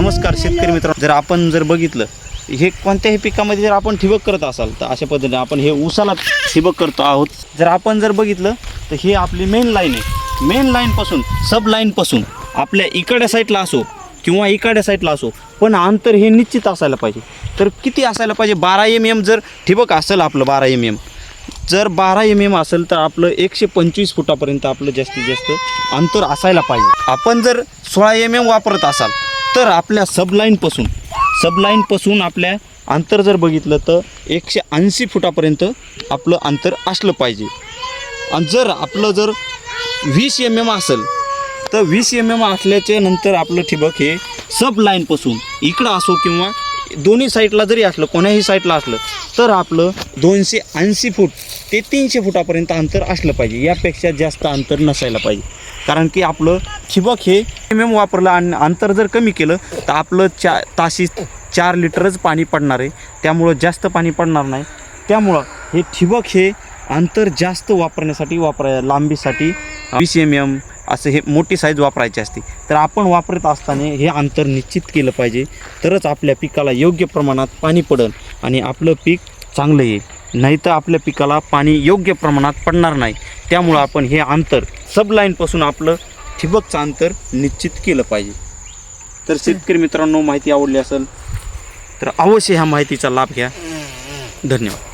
नमस्कार शेतकरी मित्र जर आपण जर बघितलं हे कोणत्याही पिकामध्ये जर आपण ठिबक करत असाल तर अशा पद्धतीने आपण हे उसाला ठिबक करतो आहोत. जर आपण जर बघितलं तर ही आपली मेन लाईन आहे. मेन लाईनपासून सब लाईनपासून आपल्या इकड्या साईडला असो किंवा इकड्या साईडला असो पण अंतर हे निश्चित असायला पाहिजे. तर किती असायला पाहिजे? बारा एम एम जर ठिबक असेल आपलं बारा एम एम जर बारा एम एम असेल तर आपलं एकशे पंचवीस फुटापर्यंत आपलं जास्तीत जास्त अंतर असायला पाहिजे. आपण जर सोळा एम एम वापरत असाल तर आपल्या सबलाईनपासून सबलाईनपासून आपल्या अंतर जर बघितलं तर एकशे ऐंशी फुटापर्यंत आपलं अंतर असलं पाहिजे. आणि जर आपलं जर वीस एम एम असेल तर वीस एम एम असल्याच्या नंतर आपलं ठिबक हे सब लाईनपासून इकडं असो किंवा दोन्ही साईडला जरी असलं कोण्याही साईडला असलं तर आपलं दोनशे ऐंशी फूट ते तीनशे फुटापर्यंत अंतर असलं पाहिजे. यापेक्षा जास्त अंतर नसायला पाहिजे. कारण की आपलं ठिबक हे एम एम वापरलं आणि अंतर जर कमी केलं तर आपलं चा ताशी चार लिटरच पाणी पडणार आहे. त्यामुळं जास्त पाणी पडणार नाही. त्यामुळं हे ठिबक हे अंतर जास्त वापरण्यासाठी वापराय लांबीसाठी वीस एम एम असं हे मोठी साईज वापरायची असते. तर आपण वापरत असताना हे अंतर निश्चित केलं पाहिजे. तरच आपल्या पिकाला योग्य प्रमाणात पाणी पडेल आणि आपलं पीक चांगलं येईल. नाही तर आपल्या पिकाला पाणी योग्य प्रमाणात पडणार नाही. त्यामुळं आपण हे अंतर सबलाईनपासून आपलं ठिबकचं अंतर निश्चित केलं पाहिजे. तर शेतकरी मित्रांनो माहिती आवडली असेल तर अवश्य ह्या माहितीचा लाभ घ्या. धन्यवाद.